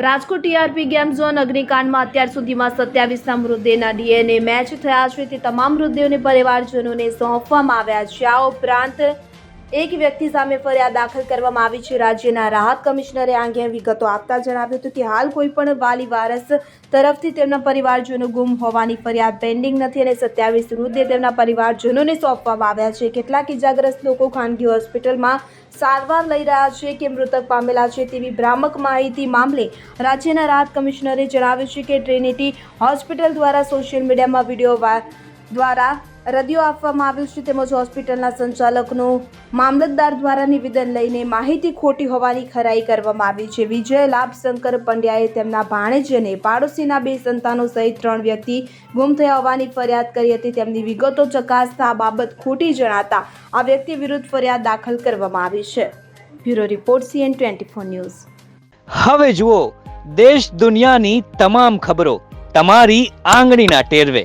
Rajkot TRP game zone અગ્નિકાંડમાં અત્યાર સુધીમાં સત્યાવીસના મૃતદેહના ડીએનએ મેચ થયા છે. તે તમામ મૃતદેહોને પરિવારજનોને સોંપવામાં આવ્યા છે. આ ઉપરાંત એક વ્યક્તિ સામે ફરિયાદ દાખલ કરવામાં આવી છે. રાજ્યના રાહત કમિશનરે આ અંગે વિગતો આપતા જણાવ્યું હતું કે હાલ કોઈ પણ વાલી વારસ તરફથી તેમના પરિવારજનો ગુમ હોવાની ફરિયાદ પેન્ડિંગ નથી અને સત્યાવીસ મૃતદેહ તેમના પરિવારજનોને સોંપવામાં આવ્યા છે. કેટલાક ઇજાગ્રસ્ત લોકો ખાનગી હોસ્પિટલમાં સારવાર લઈ રહ્યા છે કે મૃતક પામેલા છે તેવી ભ્રામક માહિતી મામલે રાજ્યના રાહત કમિશનરે જણાવ્યું છે કે ટ્રિનિટી હોસ્પિટલ દ્વારા સોશિયલ મીડિયામાં વીડિયો દ્વારા રદિયો આપવામાં આવ્યું છે. તેમજ હોસ્પિટલના સંચાલકનું મામલતદાર દ્વારા નિવેદન લઈને માહિતી ખોટી હોવાની ખરાઈ કરવામાં આવી છે. વિજય લાભશંકર પંડ્યાએ તેમના ભાણેજને પાડોશીના બે સંતાનો સહિત ત્રણ વ્યક્તિ ગુમ થયા હોવાની ફરિયાદ કરી હતી. તેમની વિગતો ચકાસતા આ બાબત ખોટી જણાતા આ વ્યક્તિ વિરુદ્ધ ફરિયાદ દાખલ કરવામાં આવી છે. Bureau report CN twenty four news. હવે જુઓ, દેશ દુનિયાની તમામ ખબરો તમારી આંગળીના ટેરવે.